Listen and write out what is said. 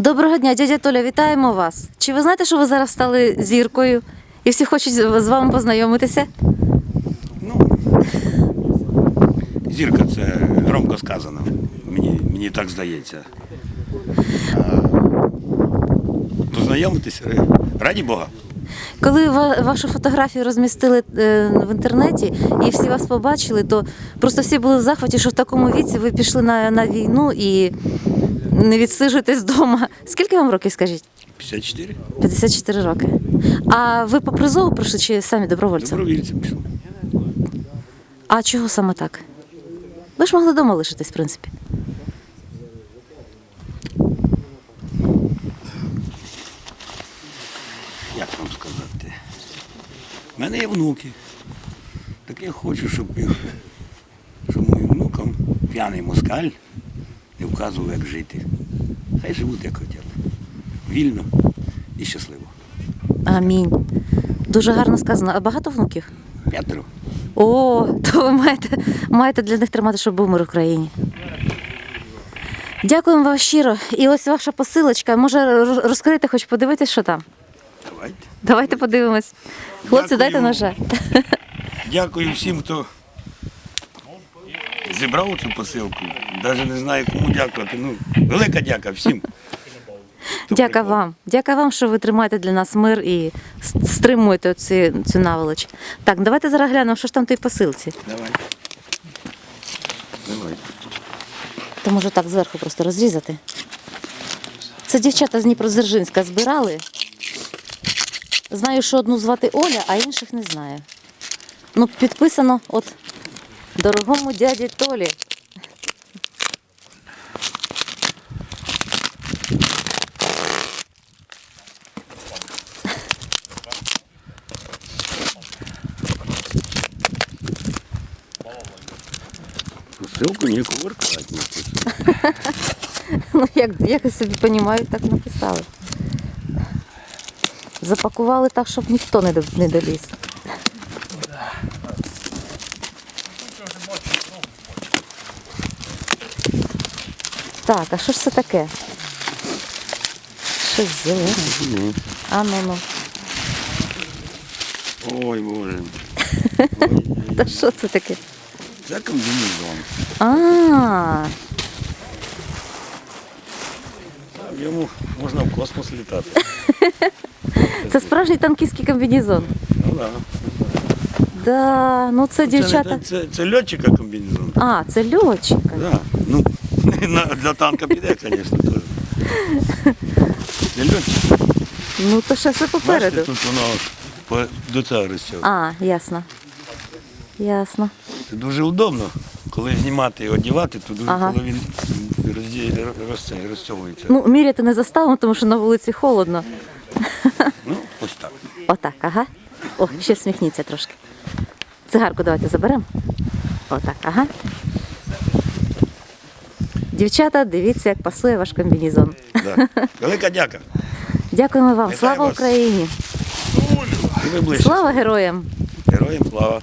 Доброго дня, дядя Толя, вітаємо вас. Чи ви знаєте, що ви зараз стали зіркою і всі хочуть з вами познайомитися? Ну, зірка це громко сказано. Мені, мені так здається. А, познайомитися, раді Бога. Коли вашу фотографію розмістили е, в інтернеті і всі вас побачили, то просто всі були в захваті, що в такому віці ви пішли на, на війну і не відсиджуєтесь вдома. Скільки вам років, скажіть? 54. 54 роки. А ви по призову прийшли чи самі добровольцем? Добровільцем пішов. А чого саме так? Ви ж могли вдома лишитись, в принципі. Як вам сказати? У мене є внуки. Так я хочу, щоб, їх- щоб моїм внукам п'яний москаль не вказував, як жити. Хай живуть, як хотять. Вільно і щасливо. Амінь. Дуже гарно сказано. А багато внуків? П'ятеро. О, то ви маєте, маєте для них тримати, щоб був мир в Україні. Дякуємо вам щиро. І ось ваша посилочка. Може, розкрити, хоч подивитись, що там. Давайте. Давайте подивимось. Хлопці, Дякую. дайте ножа. Дякую всім, хто зібрав цю посилку. Навіть не знаю, кому дякувати. Ну, велика дяка всім. Дяка вам. Дяка вам, що ви тримаєте для нас мир і стримуєте цю, цю наволоч. Так, давайте зараз глянемо, що ж там в тій посилці. Давай. Давай. То може так зверху просто розрізати. Це дівчата з Дніпродзержинська збирали. Знаю, що одну звати Оля, а інших не знаю. Ну, підписано от дорогому дяді Толі. Посилку не кувыркать написано. Ну, як, як я собі розумію, так написали. Запакували так, щоб ніхто не, не доліз. Так, а що ж це таке? Щось зелене. А ну ну. Ой, Боже. Та що це таке? Це комбінезон. А, В Йому можна в космос літати. це справжній танкістський комбінезон. Ну да. Да, ну це Це, дівчата. не- це, це льотчика комбінезон. А, це льотчика. Да. Ну, на- для танка піде, звісно, теж. Для льотчика. Ну то ще все попереду. Бачите, тут воно по, до цього розтягує. А, ясно. Ясно. Це дуже удобно. Коли знімати і одягати, то дуже, Ага. коли він розді- роз- розтягується. Ну, міряти не заставимо, тому що на вулиці холодно. Ну, ось так. Отак, ага. О, ще сміхніться трошки. Цигарку давайте заберемо. Отак, ага. Дівчата, дивіться, як пасує ваш комбінезон. Да. Велика дяка. Дякуємо вам. Нехай Слава вас- Україні! І ви ближче. Слава героям! Героям слава.